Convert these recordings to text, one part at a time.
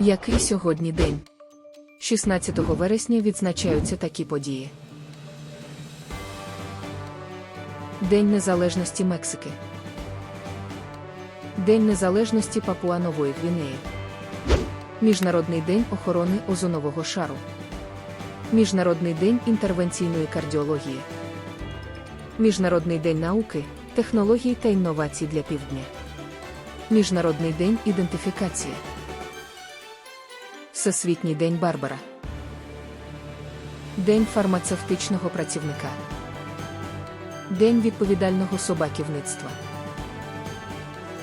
Який сьогодні день? 16 вересня відзначаються такі події. День Незалежності Мексики. День Незалежності Папуа-Нової Гвінеї. Міжнародний день охорони озонового шару. Міжнародний день інтервенційної кардіології. Міжнародний день науки, технологій та інновацій для півдня. Міжнародний день ідентифікації. Всесвітній день Барбара. День фармацевтичного працівника. День відповідального собаківництва.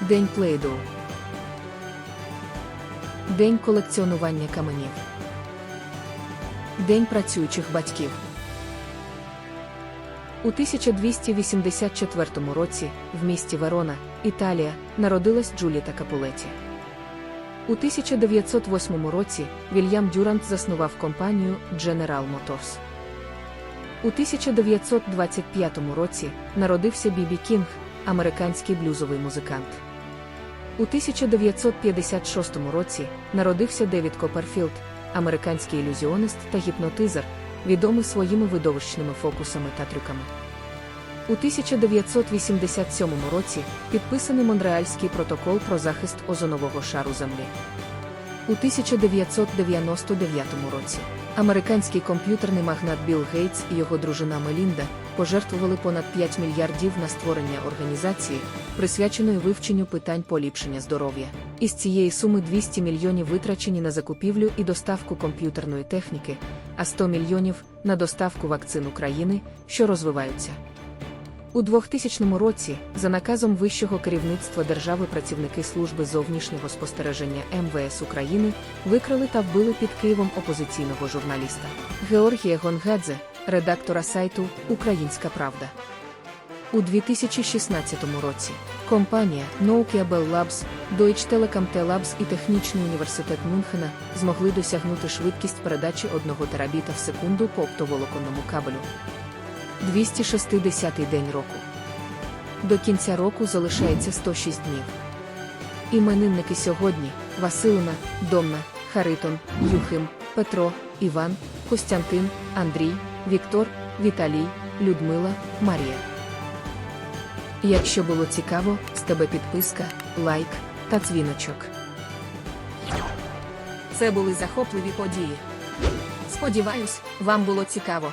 День Плейдоу. День колекціонування каменів. День працюючих батьків. У 1284 році в місті Верона, Італія, народилась Джуліта Капулеті. У 1908 році Вільям Дюрант заснував компанію General Motors. У 1925 році народився Бібі Кінг, американський блюзовий музикант. У 1956 році народився Девід Копперфілд, американський ілюзіонист та гіпнотизер, відомий своїми видовищними фокусами та трюками. У 1987 році підписаний Монреальський протокол про захист озонового шару Землі. У 1999 році американський комп'ютерний магнат Білл Гейтс і його дружина Мелінда пожертвували понад 5 мільярдів на створення організації, присвяченої вивченню питань поліпшення здоров'я. Із цієї суми 200 мільйонів витрачені на закупівлю і доставку комп'ютерної техніки, а 100 мільйонів на доставку вакцин України, що розвиваються. У 2000 році, за наказом вищого керівництва держави працівники служби зовнішнього спостереження МВС України викрали та вбили під Києвом опозиційного журналіста Георгія Гонгадзе, редактора сайту Українська Правда. У 2016 році компанія Nokia Labs, Deutsche Telekom T-Labs і Технічний університет Мюнхена змогли досягнути швидкість передачі 1 терабіта в секунду по оптоволоконному кабелю. 260-й день року. До кінця року залишається 106 днів. Іменинники сьогодні Василина, Домна, Харитон, Юхим, Петро, Іван, Костянтин, Андрій, Віктор, Віталій, Людмила, Марія. Якщо було цікаво, з тебе підписка, лайк та дзвіночок. Це були захопливі події. Сподіваюсь, вам було цікаво.